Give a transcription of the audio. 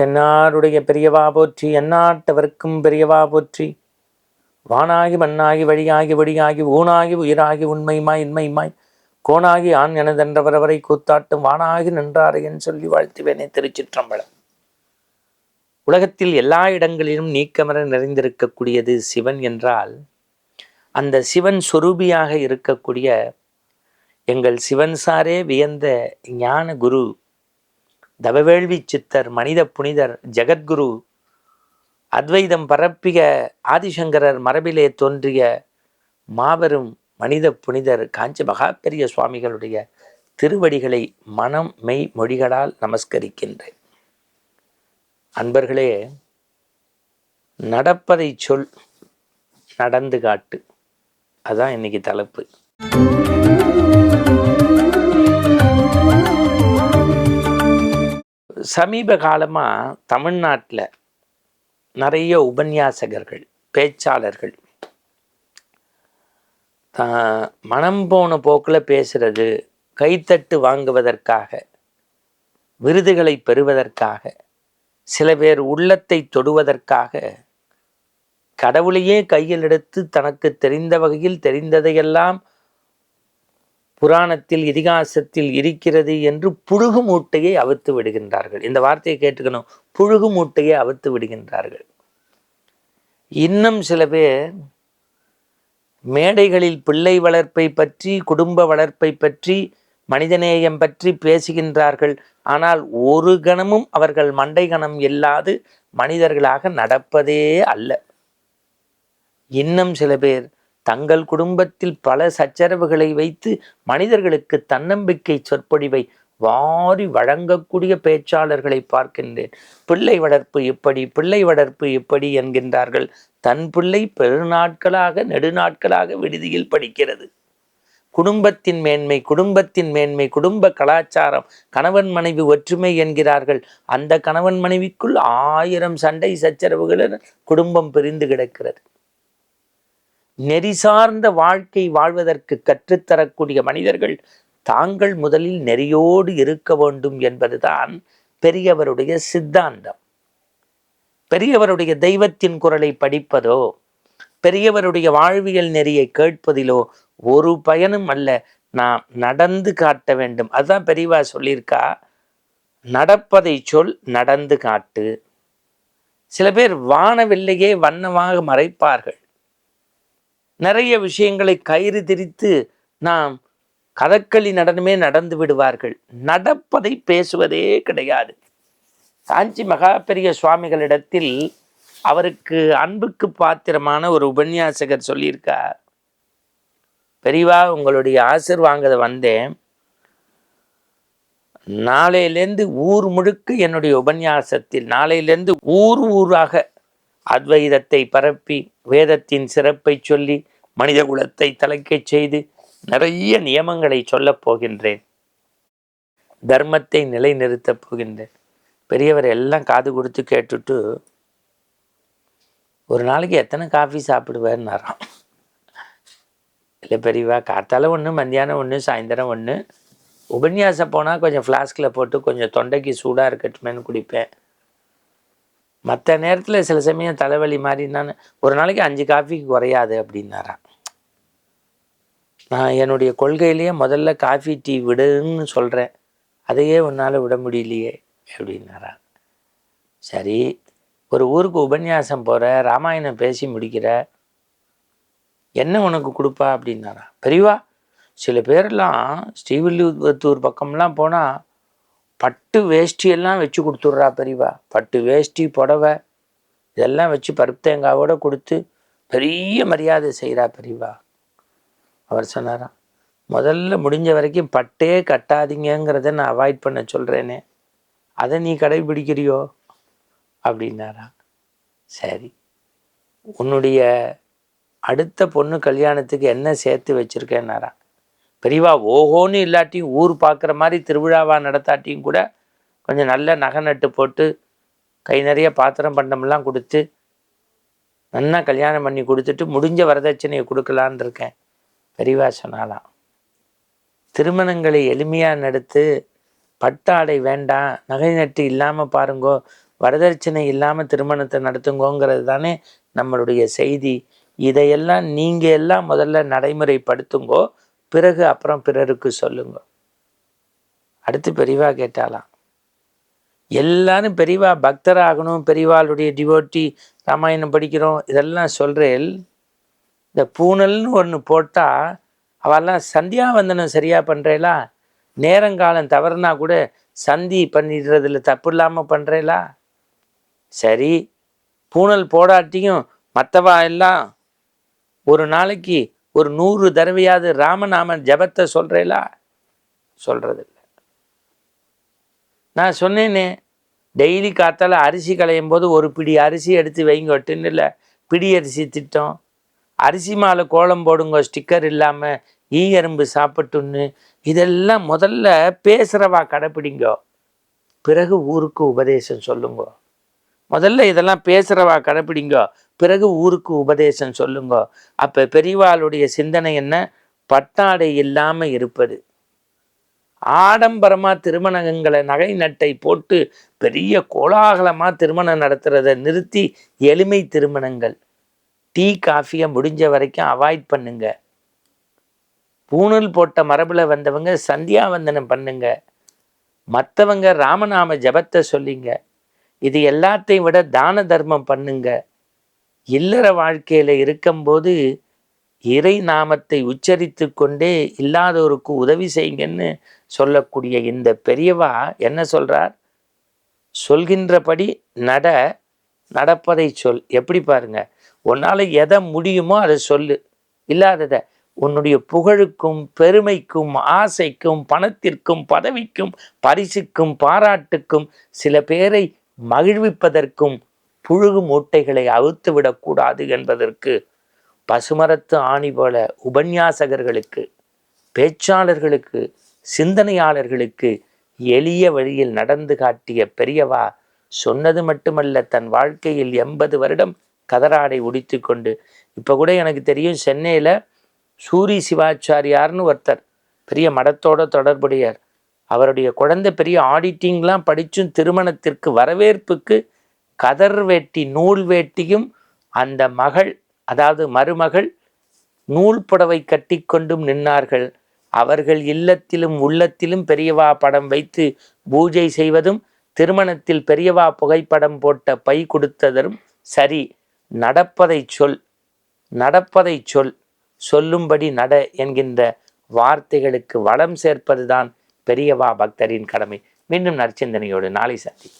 தென்னாருடைய பெரியவா போற்றி எந்நாட்டவர்க்கும் பெரியவா போற்றி. வானாகி மண்ணாகி வழியாகி வழியாகி ஊனாகி உயிராகி உண்மைமாய் இன்மைமாய் கோணாகி ஆண் எனதென்றவரவரை கூத்தாட்டும் வானாகி நின்றாரை என் சொல்லி வாழ்த்துவேனே திருச்சிற்றம்பலம். உலகத்தில் எல்லா இடங்களிலும் நீக்கமர நிறைந்திருக்கக்கூடியது சிவன் என்றால் அந்த சிவன் சொரூபியாக இருக்கக்கூடிய எங்கள் சிவன் சாரே வியந்த ஞான குரு தவவேள்வி சித்தர் மனித புனிதர் ஜெகத்குரு அத்வைதம் பரப்பிய ஆதிசங்கரர் மரபிலே தோன்றிய மாபெரும் மனித புனிதர் காஞ்சி மகாபெரிய சுவாமிகளுடைய திருவடிகளை மனம் மெய் மொழிகளால் நமஸ்கரிக்கின்றேன். அன்பர்களே நடப்பதை சொல் நடந்து காட்டு. அதான் இன்னைக்கு தலைப்பு. சமீப காலமாக தமிழ்நாட்டில் நிறைய உபன்யாசகர்கள் பேச்சாளர்கள் தான் மனம் போன போக்கில் பேசுறது கைத்தட்டு வாங்குவதற்காக விருதுகளை பெறுவதற்காக சில பேர் உள்ளத்தை தொடுவதற்காக கடவுளையே கையில் எடுத்து தனக்கு தெரிந்த வகையில் தெரிந்ததையெல்லாம் புராணத்தில் இதிகாசத்தில் இருக்கிறது என்று புழுகு மூட்டையை அவித்து விடுகின்றார்கள். இந்த வார்த்தையை கேட்டுக்கணும். புழுகு மூட்டையை அவித்து விடுகின்றார்கள். இன்னும் சில பேர் மேடைகளில் பிள்ளை வளர்ப்பை பற்றி குடும்ப வளர்ப்பை பற்றி மனிதநேயம் பற்றி பேசுகின்றார்கள். ஆனால் ஒரு கணமும் அவர்கள் மண்டை கணம் இல்லாது மனிதர்களாக நடப்பதே அல்ல. இன்னும் சில பேர் தங்கள் குடும்பத்தில் பல சச்சரவுகளை வைத்து மனிதர்களுக்கு தன்னம்பிக்கை சொற்பொழிவை வாரி வழங்கக்கூடிய பேச்சாளர்களை பார்க்கின்றேன். பிள்ளை வளர்ப்பு இப்படி பிள்ளை வளர்ப்பு இப்படி என்கின்றார்கள். தன் பிள்ளை பெருநாட்களாக நெடுநாட்களாக விடுதியில் படிக்கிறது. குடும்பத்தின் மேன்மை குடும்பத்தின் மேன்மை குடும்ப கலாச்சாரம் கணவன் மனைவி ஒற்றுமை என்கிறார்கள். அந்த கணவன் மனைவிக்குள் ஆயிரம் சண்டை சச்சரவுகளுடன் குடும்பம் பிரிந்து கிடக்கிறது. நெறி சார்ந்த வாழ்க்கை வாழ்வதற்கு கற்றுத்தரக்கூடிய மனிதர்கள் தாங்கள் முதலில் நெறியோடு இருக்க வேண்டும் என்பதுதான் பெரியவருடைய சித்தாந்தம். பெரியவருடைய தெய்வத்தின் குரலை படிப்பதோ பெரியவருடைய வாழ்வியல் நெறியை கேட்பதிலோ ஒரு பயனும் அல்ல. நாம் நடந்து காட்ட வேண்டும். அதுதான் பெரியவா சொல்லியிருக்கா நடப்பதை சொல் நடந்து காட்டு. சில பேர் வானவில்லையே வண்ணமாக மறைப்பார்கள். நிறைய விஷயங்களை கயிறு திரித்து நாம் கதகளி நடனமே நடந்து விடுவார்கள். நடப்பதை பேசுவதே கிடையாது. காஞ்சி மகா பெரிய சுவாமிகளிடத்தில் அவருக்கு அன்புக்கு பாத்திரமான ஒரு உபன்யாசகர் சொல்லியிருக்கார். பெரியவா உங்களுடைய ஆசிர் வாங்கத வந்தேன். நாளையிலேருந்து ஊர் முழுக்க என்னுடைய உபன்யாசத்தில் நாளையிலேருந்து ஊர் ஊராக அத்வைதத்தை பரப்பி வேதத்தின் சிறப்பை சொல்லி மனித குலத்தை தலைக்கச் செய்து நிறைய நியமங்களை சொல்லப் போகின்றேன். தர்மத்தை நிலைநிறுத்தப் போகின்றேன். பெரியவர் எல்லாம் காது கொடுத்து கேட்டுட்டு ஒரு நாளைக்கு எத்தனை காஃபி சாப்பிடுவேன்னாராம்? இல்லை பெரியவா காத்தால ஒன்று மத்தியானம் ஒன்று சாயந்தரம் ஒன்று உபன்யாசம் போனால் கொஞ்சம் ஃப்ளாஸ்கில் போட்டு கொஞ்சம் தொண்டைக்கு சூடாக இருக்கட்டுமேன்னு குடிப்பேன். மற்ற நேரத்தில் சில சமயம் தலைவலி மாதிரி நான் ஒரு நாளைக்கு அஞ்சு காஃபிக்கு குறையாது அப்படின்னாரான் நான் என்னுடைய கொள்கையிலேயே முதல்ல காஃபி டீ விடுன்னு சொல்கிறேன் அதையே உன்னால் விட முடியலையே அப்படின்னாரா? சரி ஒரு ஊருக்கு உபன்யாசம் போகிற ராமாயணம் பேசி முடிக்கிற என்ன உனக்கு கொடுப்பா அப்படின்னாரா? பெரியவா சில பேரெல்லாம் ஸ்ரீவில்லிபுத்தூர் பக்கம்லாம் போனால் பட்டு வேஷ்டியெல்லாம் வச்சு கொடுத்துட்றா பெரியவா. பட்டு வேஷ்டி புடவை இதெல்லாம் வச்சு பருப்பு தேங்காவோட கொடுத்து பெரிய மரியாதை செய்கிறா பெரியவா. அவர் சொன்னாராம் முதல்ல முடிஞ்ச வரைக்கும் பட்டே கட்டாதீங்கங்கிறத நான் அவாய்ட் பண்ண சொல்கிறேனே அதை நீ கடைபிடிக்கிறியோ? அப்படின்னாரா சரி உன்னுடைய அடுத்த பொண்ணு கல்யாணத்துக்கு என்ன சேர்த்து வச்சிருக்கேன்னாரா பெரியவா ஓஹோன்னு இல்லாட்டியும் ஊர் பார்க்குற மாதிரி திருவிழாவா நடத்தாட்டியும் கூட கொஞ்சம் நல்ல நகை நட்டு போட்டு கை நிறைய பாத்திரம் பண்டமெல்லாம் கொடுத்து நல்லா கல்யாணம் பண்ணி கொடுத்துட்டு முடிஞ்ச வரதட்சணையை கொடுக்கலான் இருக்கேன். பெரியவா சொன்னாலாம் திருமணங்களை எளிமையாக நடத்து பட்டாடை வேண்டாம் நகை நட்டு இல்லாமல் பாருங்கோ வரதட்சணை இல்லாமல் திருமணத்தை நடத்துங்கோங்கிறது தானே நம்மளுடைய செய்தி. இதையெல்லாம் நீங்கள் எல்லாம் முதல்ல நடைமுறைப்படுத்துங்கோ பிறகு அப்புறம் பிறருக்கு சொல்லுங்க. அடுத்து பெரியவா கேட்டாலாம். எல்லாரும் பெரியவா பக்தராகணும் பெரியவாளுடைய டிவோட்டி ராமாயணம் படிக்கிறோம் இதெல்லாம் சொல்கிறேன் இந்த பூனல்னு ஒன்று போட்டால் அவெல்லாம் சந்தியாவந்தனம் சரியாக பண்ணுறேலா நேரங்காலம் தவறுனா கூட சந்தி பண்ணிடுறதுல தப்பு இல்லாமல் பண்ணுறேலா சரி பூனல் போடாட்டியும் மற்றவா எல்லாம்? ஒரு நாளைக்கு ஒரு நூறு தடவையாவது ராமநாமன் ஜபத்தை சொல்கிறேலா சொல்கிறதில்ல நான் சொன்னேனே டெய்லி காத்தால் அரிசி களையும் போது ஒரு பிடி அரிசி எடுத்து வைங்க ஒட்டுன்னு இல்லை பிடி அரிசி திட்டம். அரிசி மாலை கோலம் போடுங்க ஸ்டிக்கர் இல்லாமல் ஈ எறும்பு சாப்பிட்டுன்னு. இதெல்லாம் முதல்ல பேசுகிறவா கடைப்பிடிங்கோ. பிறகு ஊருக்கு உபதேசம் சொல்லுங்க. முதல்ல இதெல்லாம் பேசுகிறவா கடைப்பிடிங்கோ. பிறகு ஊருக்கு உபதேசம் சொல்லுங்க. அப்போ பெரியவாளுடைய சிந்தனை என்ன? பட்டாடை இல்லாமல் இருப்பது. ஆடம்பரமாக திருமணங்களை நகை நட்டை போட்டு பெரிய கோலாகலமாக திருமணம் நடத்துகிறத நிறுத்தி எளிமை திருமணங்கள். டீ காஃபியை முடிஞ்ச வரைக்கும் அவாய்ட் பண்ணுங்க. பூணூல் போட்ட மரபில் வந்தவங்க சந்தியாவந்தனம் பண்ணுங்க. மற்றவங்க ராமநாம ஜபத்தை சொல்லிங்க. இது எல்லாத்தையும் விட தான தர்மம் பண்ணுங்கள் இல்லற வாழ்க்கையில் இருக்கும்போது இறை நாமத்தை உச்சரித்து கொண்டே இல்லாதவருக்கு உதவி செய்யுங்கன்னு சொல்லக்கூடிய இந்த பெரியவா என்ன சொல்கிறார் சொல்கின்றபடி நட நடப்பதை சொல். எப்படி பாருங்க? உன்னால் எதை முடியுமோ அதை சொல்லு. இல்லாததை உன்னுடைய புகழுக்கும் பெருமைக்கும் ஆசைக்கும் பணத்திற்கும் பதவிக்கும் பரிசுக்கும் பாராட்டுக்கும் சில பேரை மகிழ்விப்பதற்கும் புழுகு மூட்டைகளை அவுத்து விடக்கூடாது என்பதற்கு பசுமரத்து ஆணி போல உபன்யாசகர்களுக்கு பேச்சாளர்களுக்கு சிந்தனையாளர்களுக்கு எளிய வழியில் நடந்து காட்டிய பெரியவா சொன்னது மட்டுமல்ல தன் வாழ்க்கையில் எண்பது வருடம் கதராடை உடித்து கொண்டு இப்போ கூட எனக்கு தெரியும் சென்னையில் சூரி சிவாச்சாரியார்னு ஒருத்தர் பெரிய மடத்தோட தொடர்புடையார். அவருடைய குழந்தை பெரிய ஆடிட்டிங்லாம் படித்தும் திருமணத்திற்கு வரவேற்புக்கு கதர் வேட்டி நூல் வேட்டியும் அந்த மகள் அதாவது மருமகள் நூல் புடவை கட்டி கொண்டும் நின்னார்கள். அவர்கள் இல்லத்திலும் உள்ளத்திலும் பெரியவா படம் வைத்து பூஜை செய்வதும் திருமணத்தில் பெரியவா புகைப்படம் போட்ட பை கொடுத்ததும் சரி. நடப்பதை சொல் நடப்பதை சொல் சொல்லும்படி நட என்கின்ற வார்த்தைகளுக்கு வளம் சேர்ப்பதுதான் பெரியவா பக்தரின் கடமை. மீண்டும் நற்சிந்தனையோடு நாளை சந்தி